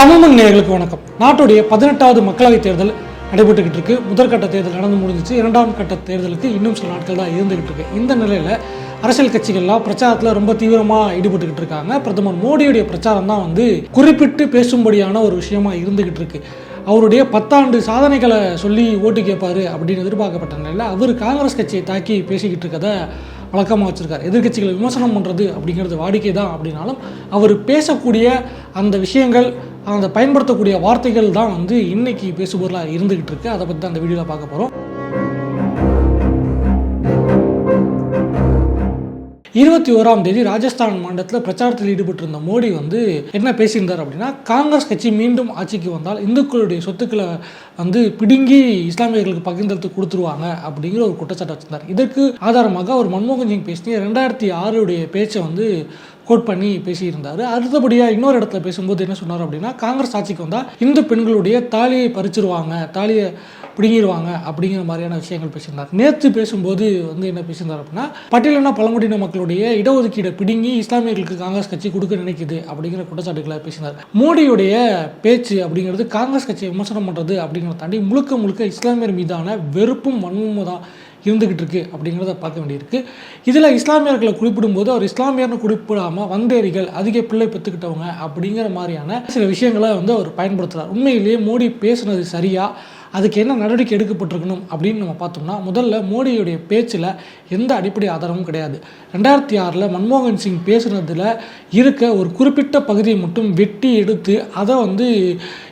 தமிழ்மண் நேர்களுக்கு வணக்கம். நாட்டுடைய பதினெட்டாவது மக்களவைத் தேர்தல் நடைபெற்றுக்கிட்டு இருக்கு. முதற்கட்ட தேர்தல் நடந்து முடிஞ்சிச்சு. இரண்டாம் கட்ட தேர்தலுக்கு இன்னும் சில நாட்கள் தான் இருந்துகிட்டு இருக்கு. இந்த நிலையில் அரசியல் கட்சிகள்லாம் பிரச்சாரத்தில் ரொம்ப தீவிரமாக ஈடுபட்டுக்கிட்டு இருக்காங்க. பிரதமர் மோடியுடைய பிரச்சாரம் தான் வந்து குறிப்பிட்டு பேசும்படியான ஒரு விஷயமா இருந்துகிட்டு இருக்கு. அவருடைய பத்தாண்டு சாதனைகளை சொல்லி ஓட்டு கேட்பார் அப்படின்னு எதிர்பார்க்கப்பட்ட நிலையில் அவர் காங்கிரஸ் கட்சியை தாக்கி பேசிக்கிட்டு இருக்கதை வழக்கமாக வச்சுருக்காரு. எதிர்கட்சிகளை விமர்சனம் பண்ணுறது அப்படிங்கிறது வாடிக்கை தான் அப்படின்னாலும் அவர் பேசக்கூடிய அந்த விஷயங்கள் அந்த பயன்படுத்தக்கூடிய வார்த்தைகள் தான் வந்து இன்னைக்கு பேசுபொருளாக இருந்துகிட்டு இருக்கு. அதை பற்றி தான் அந்த வீடியோவில் பார்க்க போகிறோம் இருபத்தி ஓராம் தேதி ராஜஸ்தான் மாநிலத்தில் பிரச்சாரத்தில் ஈடுபட்டிருந்த மோடி வந்து என்ன பேசியிருந்தார் அப்படின்னா காங்கிரஸ் கட்சி மீண்டும் ஆட்சிக்கு வந்தால் இந்துக்களுடைய சொத்துக்களை வந்து பிடுங்கி இஸ்லாமியர்களுக்கு பகிர்ந்தெடுத்து கொடுத்துருவாங்க அப்படிங்கிற ஒரு குற்றச்சாட்டை வச்சிருந்தார். இதற்கு ஆதாரமாக அவர் மன்மோகன் சிங் பேசிய ரெண்டாயிரத்தி ஆறுடைய பேச்சை வந்து கோட் பண்ணி பேசியிருந்தார். அடுத்தபடியாக இன்னொரு இடத்துல பேசும்போது என்ன சொன்னார் அப்படின்னா காங்கிரஸ் ஆட்சிக்கு வந்தால் இந்து பெண்களுடைய தாலியை பறிச்சிருவாங்க தாலியை பிடுங்கிடுவாங்க அப்படிங்கிற மாதிரியான விஷயங்கள் பேசியிருந்தார். நேற்று பேசும்போது வந்து என்ன பேசியிருந்தார் அப்படின்னா பட்டியலின பழங்குடியின மக்களுடைய இடஒதுக்கீடை பிடுங்கி இஸ்லாமியர்களுக்கு காங்கிரஸ் கட்சி கொடுக்க நினைக்குது அப்படிங்கிற குற்றச்சாட்டுகளை பேசினார் மோடியுடைய பேச்சு அப்படிங்கிறது காங்கிரஸ் கட்சியை விமர்சனம் பண்ணுறது அப்படிங்கிறத தாண்டி முழுக்க முழுக்க இஸ்லாமியர் மீதான வெறுப்பும் வன்மமும் தான் இருந்துகிட்டு இருக்கு அப்படிங்கிறத பார்க்க வேண்டியிருக்கு. இதில் இஸ்லாமியர்களை குறிப்பிடும்போது அவர் இஸ்லாமியர்னு குறிப்பிடாமல் வந்தேரிகள் அதிக பிள்ளை பெற்றுக்கிட்டவங்க அப்படிங்கிற மாதிரியான சில விஷயங்களை வந்து அவர் பயன்படுத்துகிறார் உண்மையிலேயே மோடி பேசுனது சரியா? அதுக்கு என்ன நடவடிக்கை எடுக்கப்பட்டிருக்கணும் அப்படின்னு நம்ம பார்த்தோம்னா முதல்ல மோடியுடைய பேச்சில் எந்த அடிப்படை ஆதாரமும் கிடையாது. ரெண்டாயிரத்தி ஆறில் மன்மோகன் சிங் பேசுனதில் இருக்க ஒரு குறிப்பிட்ட பகுதியை மட்டும் வெட்டி எடுத்து அதை வந்து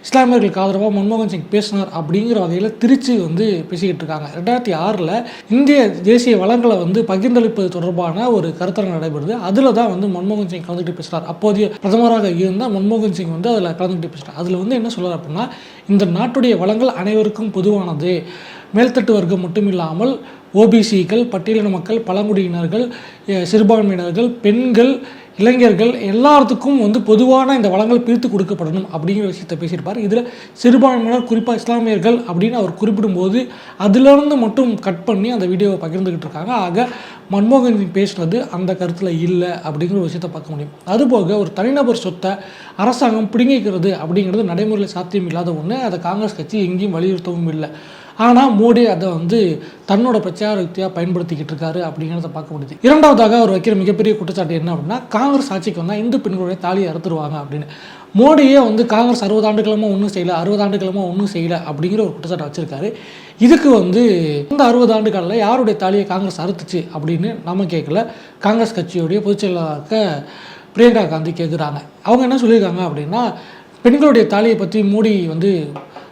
இஸ்லாமியர்களுக்கு ஆதரவாக மன்மோகன் சிங் பேசினார் அப்படிங்கிற வகையில் திருச்சி வந்து பேசிக்கிட்டு இருக்காங்க. ரெண்டாயிரத்தி ஆறில் இந்திய தேசிய வளங்களை வந்து பகிர்ந்தளிப்பது தொடர்பான ஒரு கருத்தரங்கு நடைபெறுது. அதில் தான் வந்து மன்மோகன் சிங் கலந்துக்கிட்டு பேசுகிறார் அப்போதைய பிரதமராக இருந்த மன்மோகன் சிங் வந்து அதில் கலந்துக்கிட்டு பேசுகிறார் அதில் வந்து என்ன சொல்கிறார் அப்படின்னா இந்த நாட்டுடைய வளங்கள் அனைவருக்கும் பொதுவானது. மேல்தட்டு வர்க்கம் மட்டுமில்லாமல் ஓபிசிகள் பட்டியலின மக்கள் பழங்குடியினர்கள் சிறுபான்மையினர்கள் பெண்கள் இளைஞர்கள் எல்லாத்துக்கும் வந்து பொதுவான இந்த வளங்கள் பிரித்து கொடுக்கப்படணும் அப்படிங்கிற விஷயத்தை பேசியிருப்பார். இதில் சிறுபான்மையினர் குறிப்பாக இஸ்லாமியர்கள் அப்படின்னு அவர் குறிப்பிடும்போது அதிலிருந்து மட்டும் கட் பண்ணி அந்த வீடியோவை பகிர்ந்துக்கிட்டு இருக்காங்க. ஆக மன்மோகன் சிங் பேசுனது அந்த கருத்தில் இல்லை அப்படிங்கிற ஒரு விஷயத்தை பார்க்க முடியும். அதுபோக ஒரு தனிநபர் சொத்தை அரசாங்கம் பிடுங்கிக்கிறது அப்படிங்கிறது நடைமுறையில் சாத்தியம் இல்லாத ஒன்று அதை காங்கிரஸ் கட்சி எங்கேயும் வலியுறுத்தவும் இல்லை. ஆனால் மோடி அதை வந்து தன்னோட பிரச்சார யுக்தியாக பயன்படுத்திக்கிட்டு இருக்காரு அப்படிங்கிறத பார்க்க முடியுது. இரண்டாவதாக அவர் வைக்கிற மிகப்பெரிய குற்றச்சாட்டு என்ன அப்படின்னா காங்கிரஸ் ஆட்சிக்கு வந்தால் இந்து பெண்களுடைய தாலியை அறுத்துருவாங்க அப்படின்னு. மோடியே வந்து காங்கிரஸ் அறுபது ஆண்டுகளமாக ஒன்றும் செய்யலை அறுபது ஆண்டுகளமாக ஒன்றும் செய்யலை அப்படிங்கிற ஒரு குற்றச்சாட்டை வச்சிருக்காரு. இதுக்கு வந்து இந்த அறுபது ஆண்டு காலில் யாருடைய தாலியை காங்கிரஸ் அறுத்துச்சு அப்படின்னு நம்ம கேட்கல. காங்கிரஸ் கட்சியுடைய பொதுச்செயலாளராக பிரியங்கா காந்தி கேட்குறாங்க அவங்க என்ன சொல்லியிருக்காங்க அப்படின்னா பெண்களுடைய தாலியை பற்றி மோடி வந்து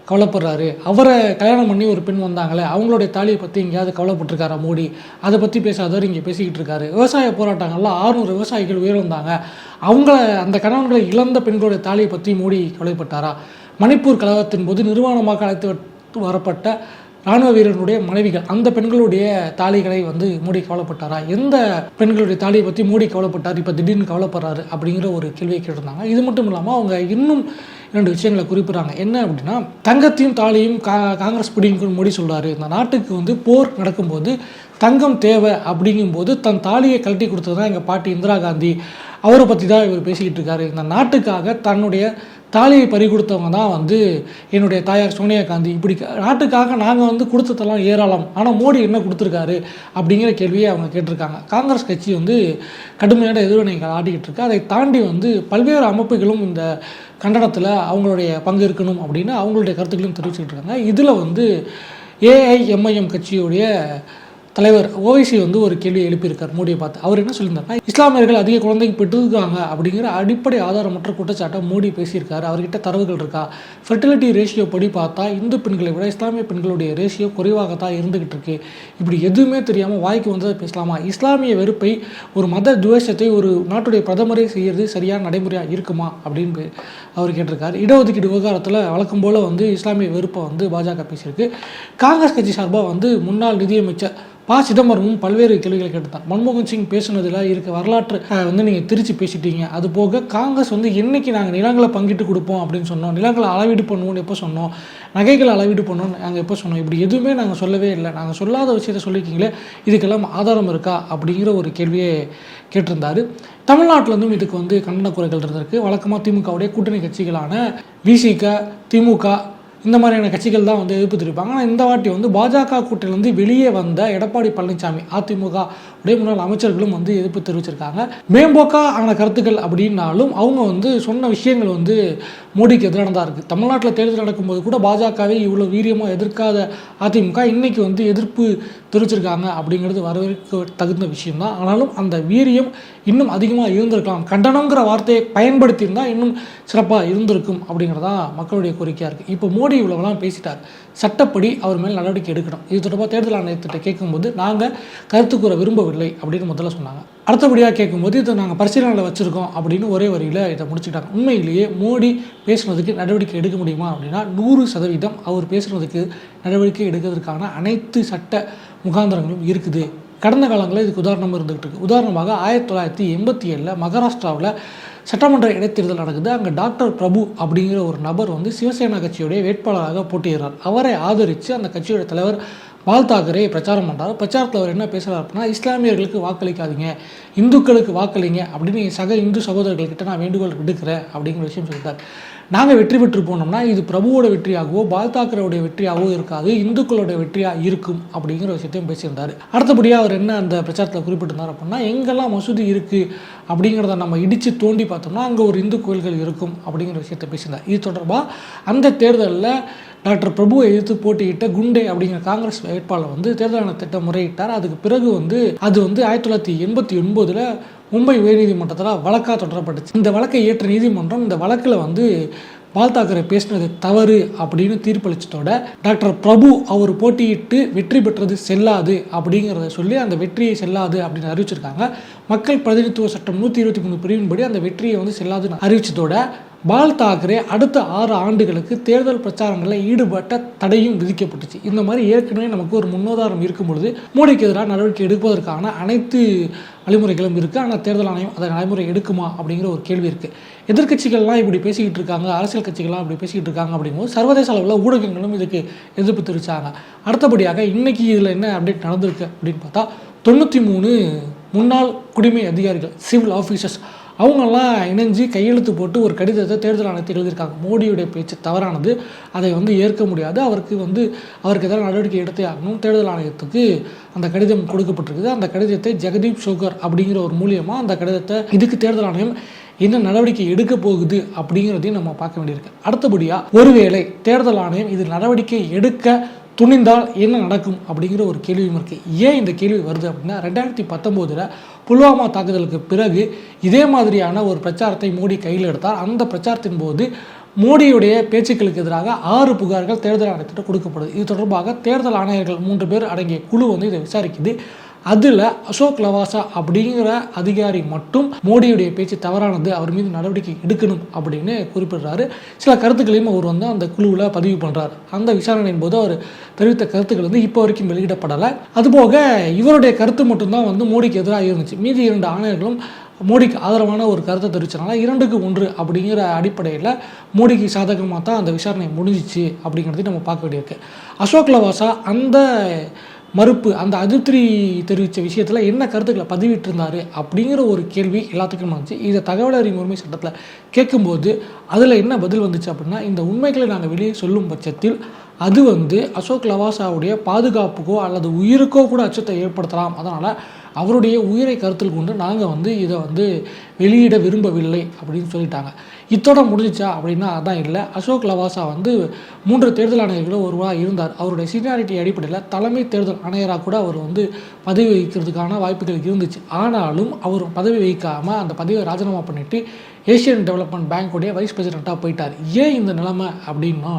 கவலைப்படுறாரு. அவரை கல்யாணம் பண்ணி ஒரு பெண் வந்தாங்களே அவங்களுடைய தாலியை பற்றி எங்கேயாவது கவலைப்பட்டிருக்காரா மோடி? அதை பற்றி பேசாதவர் இங்கே பேசிக்கிட்டு இருக்காரு. விவசாய போராட்டங்கள்ல ஆறுநூறு விவசாயிகள் உயிரிழந்தாங்க அவங்கள அந்த கணவன்களை இழந்த பெண்களுடைய தாலியை பற்றி மோடி கவலைப்பட்டாரா? மணிப்பூர் கழகத்தின் போது நிர்வாணமாக அழைத்து வரப்பட்ட ராணுவ வீரர்களுடைய மனைவிகள் அந்த பெண்களுடைய தாலிகளை வந்து மோடி கவலைப்பட்டாரா? எந்த பெண்களுடைய தாலியை பற்றி மோடி கவலைப்பட்டார்? இப்போ திடீர்னு கவலைப்படுறாரு அப்படிங்கிற ஒரு கேள்வியை கேட்டிருந்தாங்க. இது மட்டும் இல்லாமல் அவங்க இன்னும் இரண்டு விஷயங்களை குறிப்பிட்றாங்க. என்ன அப்படின்னா தங்கத்தையும் தாலியும் கா காங்கிரஸ் பிடிக்கும் மோடி சொல்கிறாரு இந்த நாட்டுக்கு வந்து போர் நடக்கும்போது தங்கம் தேவை அப்படிங்கும்போது தன் தாலியை கழட்டி கொடுத்தது தான் எங்கள் பாட்டி இந்திரா காந்தி. அவரை பற்றி தான் இவர் பேசிக்கிட்டு இருக்காரு. இந்த நாட்டுக்காக தன்னுடைய தாலியை பறி கொடுத்தவங்க தான் வந்து என்னுடைய தாயார் சோனியா காந்தி. இப்படி நாட்டுக்காக நாங்கள் வந்து கொடுத்ததெல்லாம் ஏராளம். ஆனால் மோடி என்ன கொடுத்துருக்காரு அப்படிங்கிற கேள்வியை அவங்க கேட்டிருக்காங்க. காங்கிரஸ் கட்சி வந்து கடுமையான எதிர்வினைகள் ஆடிக்கிட்டு இருக்கு. அதை தாண்டி வந்து பல்வேறு அமைப்புகளும் இந்த கண்டனத்தில் அவங்களுடைய பங்கு இருக்கணும் அப்படின்னு அவங்களுடைய கருத்துக்களையும் தெரிவிச்சுக்கிட்டு இருக்காங்க. இதில் வந்து ஏஐஎம்ஐஎம் கட்சியுடைய தலைவர் ஓவைசி வந்து ஒரு கேள்வி எழுப்பியிருக்கார் மோடியை பார்த்து. அவர் என்ன சொல்லியிருந்தார் இஸ்லாமியர்கள் அதிக குழந்தைக்கு பெற்றுக்காங்க அப்படிங்கிற அடிப்படை ஆதாரமற்ற குற்றச்சாட்டை மோடி பேசியிருக்காரு. அவர்கிட்ட தரவுகள் இருக்கா? ஃபெர்டிலிட்டி ரேஷியோ படி பார்த்தா இந்து பெண்களை விட இஸ்லாமிய பெண்களுடைய ரேஷியோ குறைவாகத்தான் இருந்துகிட்டு இருக்கு. இப்படி எதுவுமே தெரியாமல் வாய்க்கு வந்ததை பேசலாமா? இஸ்லாமிய வெறுப்பை ஒரு மத துவேஷத்தை ஒரு நாட்டுடைய பிரதமரை செய்யறது சரியான நடைமுறையாக இருக்குமா? அப்படின்னு அவர் கேட்டிருக்காரு. இடஒதுக்கீடு விவகாரத்தில் வழக்கம் போல் வந்து இஸ்லாமிய வெறுப்பை வந்து பாஜக பேசியிருக்கு. காங்கிரஸ் கட்சி சார்பாக வந்து முன்னாள் நிதியமைச்சர் ப சிதம்பரமும் பல்வேறு கேள்விகளை கேட்டுத்தான். மன்மோகன் சிங் பேசுனதில் இருக்க வரலாற்று வந்து நீங்கள் திருச்சி பேசிட்டீங்க. அது போக காங்கிரஸ் வந்து என்னைக்கு நாங்கள் நிலங்களை பங்கிட்டு கொடுப்போம் அப்படின்னு சொன்னோம் நிலங்களை அளவீடு பண்ணுவோம்னு எப்போ சொன்னோம் நகைகளை அளவீடு பண்ணோம்னு நாங்கள் எப்போ சொன்னோம் இப்படி எதுவுமே நாங்கள் சொல்லவே இல்லை. நாங்கள் சொல்லாத விஷயத்த சொல்லியிருக்கீங்களே இதுக்கெல்லாம் ஆதாரம் இருக்கா அப்படிங்கிற ஒரு கேள்வியை கேட்டிருந்தார். தமிழ்நாட்டிலேருந்தும் இதுக்கு வந்து கண்டன குறைகள் இருந்திருக்கு. வழக்கமாக திமுகவுடைய கூட்டணி கட்சிகளான விசிக திமுக இந்த மாதிரியான கட்சிகள் தான் வந்து எதிர்ப்பு தெரிவிப்பாங்க. ஆனால் இந்த வாட்டி வந்து பாஜக கூட்டிலிருந்து வெளியே வந்த எடப்பாடி பழனிசாமி அதிமுக உடைய முன்னாள் அமைச்சர்களும் வந்து எதிர்ப்பு தெரிவிச்சிருக்காங்க. மேம்போக்கா ஆன கருத்துக்கள் அப்படின்னாலும் அவங்க வந்து சொன்ன விஷயங்கள் வந்து மோடிக்கு எதிரானதாக இருக்குது தமிழ்நாட்டில் தேர்தல் நடக்கும்போது கூட பாஜகவை இவ்வளோ வீரியமாக எதிர்க்காத அதிமுக இன்னைக்கு வந்து எதிர்ப்பு தெரிவிச்சிருக்காங்க அப்படிங்கிறது வரவேற்க தகுந்த விஷயம்தான் ஆனாலும் அந்த வீரியம் இன்னும் அதிகமாக இருந்திருக்கலாம். கண்டனங்கிற வார்த்தையை பயன்படுத்தியிருந்தால் இன்னும் சிறப்பாக இருந்திருக்கும் அப்படிங்கிறதா மக்களுடைய கோரிக்கையாக இருக்குது இப்போ மோடி இவ்வளோலாம் பேசிட்டார். சட்டப்படி அவர் மேல் நடவடிக்கை எடுக்கணும். இது தொடர்பாக தேர்தல் ஆணையத்திட்ட கேட்கும்போது நாங்கள் கருத்து கூற விரும்பவில்லை. அப்படின்னு முதல்ல சொன்னாங்க. அடுத்தபடியாக கேட்கும்போது இதை நாங்கள் பரிசீலனையில் வச்சுருக்கோம் அப்படின்னு ஒரே வரியில் இதை முடிச்சுட்டாங்க. உண்மையிலேயே மோடி பேசுனதுக்கு நடவடிக்கை எடுக்க முடியுமா அப்படின்னா நூறு சதவீதம் அவர் பேசுனதுக்கு நடவடிக்கை எடுக்கிறதுக்கான அனைத்து சட்ட முகாந்திரங்களும் இருக்குது. கடந்த காலங்களில் இதுக்கு உதாரணம் இருந்துகிட்டு இருக்கு. உதாரணமாக ஆயிரத்தி தொள்ளாயிரத்தி எண்பத்தி ஏழில் மகாராஷ்டிராவில் சட்டமன்ற இடைத்தேர்தல் நடக்குது. அங்கே டாக்டர் பிரபு அப்படிங்கிற ஒரு நபர் வந்து சிவசேனா கட்சியுடைய வேட்பாளராக போட்டியிடுறார். அவரை ஆதரித்து அந்த கட்சியுடைய தலைவர் பால் தாக்கரே பிரச்சாரம் பண்ணுறாரு பிரச்சாரத்தில் அவர் என்ன பேசுகிறார் அப்படின்னா இஸ்லாமியர்களுக்கு வாக்களிக்காதீங்க இந்துக்களுக்கு வாக்களிங்க அப்படின்னு சக இந்து சகோதரர்கள்கிட்ட நான் வேண்டுகோள் விடுக்கிறேன் அப்படிங்கிற விஷயம் சொல்லிட்டார். நாங்கள் வெற்றி பெற்று போனோம்னா இது பிரபுவோட வெற்றியாகவோ பால் தாக்கரேவுடைய வெற்றியாகவோ இருக்காது இந்துக்களோட வெற்றியாக இருக்கும் அப்படிங்கிற விஷயத்தையும் பேசியிருந்தார். அடுத்தபடியாக அவர் என்ன அந்த பிரச்சாரத்தில் குறிப்பிட்டிருந்தார் அப்படின்னா எங்கெல்லாம் மசூதி இருக்குது அப்படிங்கிறத நம்ம இடித்து தோண்டி பார்த்தோம்னா அங்கே ஒரு இந்து கோயில்கள் இருக்கும் அப்படிங்கிற விஷயத்தை பேசியிருந்தார். இது தொடர்பாக அந்த தேர்தலில் டாக்டர் பிரபுவை எதிர்த்து போட்டியிட்ட குண்டே அப்படிங்கிற காங்கிரஸ் வேட்பாளர் வந்து தேர்தல் திட்டம் முறையிட்டார். அதுக்கு பிறகு வந்து அது வந்து ஆயிரத்தி தொள்ளாயிரத்தி எண்பத்தி ஒன்பதில் மும்பை உயர்நீதிமன்றத்தில் வழக்காக தொடரப்பட்டுச்சு. இந்த வழக்கை ஏற்ற நீதிமன்றம் இந்த வழக்கில் வந்து பால் தாக்கரே பேசினது தவறு அப்படின்னு தீர்ப்பளிச்சதோட டாக்டர் பிரபு அவர் போட்டியிட்டு வெற்றி பெற்றது செல்லாது அப்படிங்கிறத சொல்லி அந்த வெற்றியை செல்லாது அப்படின்னு அறிவிச்சிருக்காங்க. மக்கள் பிரதிநிதித்துவ சட்டம் நூற்றி இருபத்தி மூணு பிரிவின்படி அந்த வெற்றியை வந்து செல்லாதுன்னு அறிவிச்சதோட பால் தாக்கரே அடுத்த ஆறு ஆண்டுகளுக்கு தேர்தல் பிரச்சாரங்களில் ஈடுபட்ட தடையும் விதிக்கப்பட்டுச்சு. இந்த மாதிரி ஏற்கனவே நமக்கு ஒரு முன்னுதாரணம் இருக்கும் பொழுது மோடிக்கு எதிராக நடவடிக்கை எடுப்பதற்கான அனைத்து வழிமுறைகளும் இருக்குது ஆனால் தேர்தல் ஆணையம் அதை நடைமுறை எடுக்குமா அப்படிங்கிற ஒரு கேள்வி இருக்குது எதிர்க்கட்சிகள்லாம் இப்படி பேசிக்கிட்டு இருக்காங்க. அரசியல் கட்சிகள்லாம் இப்படி பேசிக்கிட்டு இருக்காங்க அப்படிங்கும்போது சர்வதேச அளவில் ஊடகங்களும் இதுக்கு எதிர்ப்பு தெரிவித்தாங்க அடுத்தபடியாக இன்னைக்கு இதில் என்ன அப்டேட் நடந்திருக்கு அப்படின்னு பார்த்தா தொண்ணூற்றி மூணு முன்னாள் குடிமை அதிகாரிகள் சிவில் ஆஃபீஸர்ஸ் அவங்கெல்லாம் இணைஞ்சு கையெழுத்து போட்டு ஒரு கடிதத்தை தேர்தல் ஆணையத்தை எழுதியிருக்காங்க. மோடியுடைய பேச்சு தவறானது. அதை வந்து ஏற்க முடியாது. அவருக்கு வந்து அவருக்கு எதாவது நடவடிக்கை எடுத்தே ஆகணும். தேர்தல் ஆணையத்துக்கு அந்த கடிதம் கொடுக்கப்பட்டிருக்குது. அந்த கடிதத்தை ஜெகதீப் சோகர் அப்படிங்கிற ஒரு மூலியமாக அந்த கடிதத்தை இதுக்கு தேர்தல் ஆணையம் என்ன நடவடிக்கை எடுக்க போகுது அப்படிங்கிறதையும் நம்ம பார்க்க வேண்டியிருக்கு. அடுத்தபடியாக ஒருவேளை தேர்தல் ஆணையம் இது நடவடிக்கை எடுக்க துணிந்தால் என்ன நடக்கும் அப்படிங்கிற ஒரு கேள்வியும் இருக்குது ஏன் இந்த கேள்வி வருது அப்படின்னா ரெண்டாயிரத்தி பத்தொம்போதில் புல்வாமா தாக்குதலுக்கு பிறகு இதே மாதிரியான ஒரு பிரச்சாரத்தை மோடி கையில் எடுத்தார். அந்த பிரச்சாரத்தின் போது மோடியுடைய பேச்சுக்களுக்கு எதிராக ஆறு புகார்கள் தேர்தல் ஆணையத்திட்ட கொடுக்கப்படுது. இது தொடர்பாக தேர்தல் ஆணையர்கள் மூன்று பேர் அடங்கிய குழு வந்து இதை விசாரிக்குது. அதில் அசோக் லவாசா அப்படிங்கிற அதிகாரி மட்டும் மோடியுடைய பேச்சு தவறானது அவர் மீது நடவடிக்கை எடுக்கணும் அப்படின்னு குறிப்பிடுறாரு. சில கருத்துக்களையும் அவர் வந்து அந்த குழுவில் பதிவு பண்ணுறாரு அந்த விசாரணையின் போது அவர் தெரிவித்த கருத்துக்கள் வந்து இப்போ வரைக்கும் வெளியிடப்படலை. அதுபோக இவருடைய கருத்து மட்டும்தான் வந்து மோடிக்கு எதிராக இருந்துச்சு. மீதி இரண்டு ஆணையர்களும் மோடிக்கு ஆதரவான ஒரு கருத்தை தெரிவிச்சனால இரண்டுக்கு ஒன்று அப்படிங்கிற அடிப்படையில் மோடிக்கு சாதகமாக தான் அந்த விசாரணை முடிஞ்சிச்சு அப்படிங்கிறதையும் நம்ம பார்க்க வேண்டியிருக்கு. அசோக் லவாசா அந்த மறுப்பு அந்த அதிருப்தி தெரிவித்த விஷயத்தில் என்ன கருத்துக்களை பதிவிட்டிருந்தாரு அப்படிங்கிற ஒரு கேள்வி எல்லாத்துக்கும் வந்துச்சு. இதை தகவல் அறிவு உரிமை சட்டத்தில் கேட்கும்போது அதில் என்ன பதில் வந்துச்சு அப்படின்னா இந்த உண்மைகளை நாங்கள் வெளியே சொல்லும் பட்சத்தில் அது வந்து அசோக் லவாசாவுடைய பாதுகாப்புக்கோ அல்லது உயிருக்கோ கூட அச்சத்தை ஏற்படுத்தலாம். அதனால் அவருடைய உயிரை கருத்தில் கொண்டு நாங்கள் வந்து இதை வந்து வெளியிட விரும்பவில்லை அப்படின்னு சொல்லிட்டாங்க. இத்தோட முடிஞ்சிச்சா அப்படின்னா அதான் இல்லை. அசோக் லவாசா வந்து மூன்று தேர்தல் ஆணையர்களும் ஒருவராக இருந்தார். அவருடைய சீனியாரிட்டி அடிப்படையில் தலைமை தேர்தல் ஆணையராக கூட அவர் வந்து பதவி வகிக்கிறதுக்கான வாய்ப்புகள் இருந்துச்சு. ஆனாலும் அவர் பதவி வகிக்காமல் அந்த பதவியை ராஜினாமா பண்ணிட்டு ஏஷியன் டெவலப்மெண்ட் பேங்க்குடைய வைஸ் பிரசிடெண்ட்டாக போயிட்டார். ஏன் இந்த நிலைமை அப்படின்னா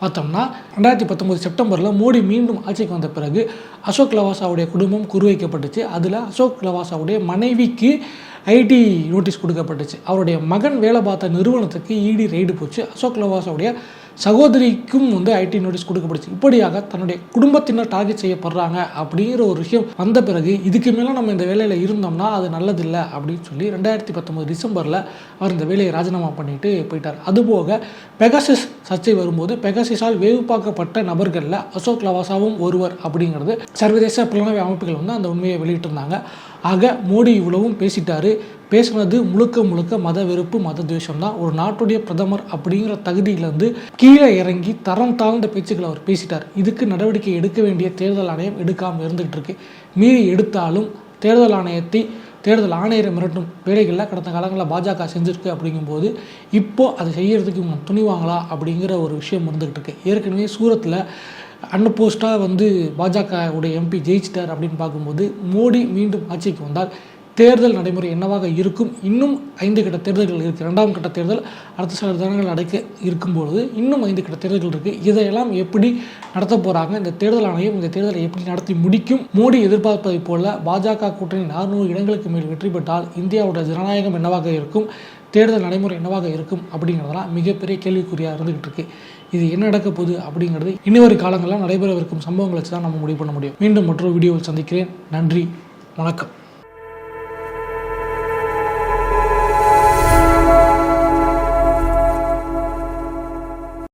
பார்த்தோம்னா ரெண்டாயிரத்தி பத்தொம்போது செப்டம்பரில் மோடி மீண்டும் ஆட்சிக்கு வந்த பிறகு அசோக் லவாசாவுடைய குடும்பம் குறிவைக்கப்பட்டுச்சு. அதில் அசோக் லவாசாவுடைய மனைவிக்கு ஐடி நோட்டீஸ் கொடுக்கப்பட்டுச்சு. அவருடைய மகன் வேலை பார்த்த நிறுவனத்துக்கு இடி ரெய்டு போச்சு. அசோக் லவாசாவுடைய சகோதரிக்கும் வந்து ஐடி நோட்டீஸ் கொடுக்கப்படுச்சு. இப்படியாக தன்னுடைய குடும்பத்தினர் டார்கெட் செய்யப்படுறாங்க அப்படிங்கிற ஒரு விஷயம் வந்த பிறகு இதுக்கு மேலே நம்ம இந்த வேலையில் இருந்தோம்னா அது நல்லதில்லை அப்படின்னு சொல்லி ரெண்டாயிரத்தி பத்தொம்போது டிசம்பரில் அவர் இந்த வேலையை ராஜினாமா பண்ணிட்டு போயிட்டார். அதுபோக பெகாசிஸ் சர்ச்சை வரும்போது பெகாசிஸால் வேவு பார்க்கப்பட்ட நபர்களில் அசோக் லவாசாவும் ஒருவர் அப்படிங்கிறது சர்வதேச புலனாய்வு அமைப்புகள் வந்து அந்த உண்மையை வெளியிட்டிருந்தாங்க. ஆக மோடி இவ்வளவும் பேசிட்டாரு. பேசுனது முழுக்க முழுக்க மத வெறுப்பு மத துவேஷம் தான். ஒரு நாட்டுடைய பிரதமர் அப்படிங்கிற தகுதியிலேருந்து கீழே இறங்கி தரம் தாழ்ந்த பேச்சுக்களை அவர் பேசிட்டார். இதுக்கு நடவடிக்கை எடுக்க வேண்டிய தேர்தல் ஆணையம் எடுக்காமல் இருந்துகிட்டு இருக்கு. மீறி எடுத்தாலும் தேர்தல் ஆணையத்தை தேர்தல் ஆணையரை மிரட்டும் வேலைகளில் கடந்த காலங்களில் பாஜக செஞ்சுருக்கு அப்படிங்கும்போது இப்போது அதை செய்கிறதுக்கு இவங்க துணிவாங்களா அப்படிங்கிற ஒரு விஷயம் இருந்துகிட்டு இருக்கு. ஏற்கனவே சூரத்தில் அன்ன வந்து பாஜக உடைய எம்பி ஜெயிச்சிட்டார் அப்படின்னு பார்க்கும்போது மோடி மீண்டும் ஆட்சிக்கு வந்தால் தேர்தல் நடைமுறை என்னவாக இருக்கும்? இன்னும் ஐந்து கட்ட தேர்தல்கள் இருக்குது இரண்டாம் கட்ட தேர்தல் அடுத்த சில தினங்கள் நடக்க இருக்கும்பொழுது இன்னும் ஐந்து கட்ட தேர்தல்கள் இருக்குது இதையெல்லாம் எப்படி நடத்த போகிறாங்க இந்த தேர்தல் ஆணையம் இந்த தேர்தலை எப்படி நடத்தி முடிக்கும்? மோடி எதிர்பார்ப்பதைப் போல பாஜக கூட்டணி நானூறு இடங்களுக்கு மேல் வெற்றி பெற்றால் இந்தியாவோட ஜனநாயகம் என்னவாக இருக்கும்? தேர்தல் நடைமுறை என்னவாக இருக்கும்? அப்படிங்கிறதெல்லாம் மிகப்பெரிய கேள்விக்குறியாக இருந்துகிட்டு இருக்கு. இது என்ன நடக்க போகுது அப்படிங்கிறது இன்னொரு காலங்களில் நடைபெறவிருக்கும் சம்பவங்களை வச்சு தான் நம்ம முடிவு பண்ண முடியும். மீண்டும் மற்றொரு வீடியோவில் சந்திக்கிறேன். நன்றி. வணக்கம்.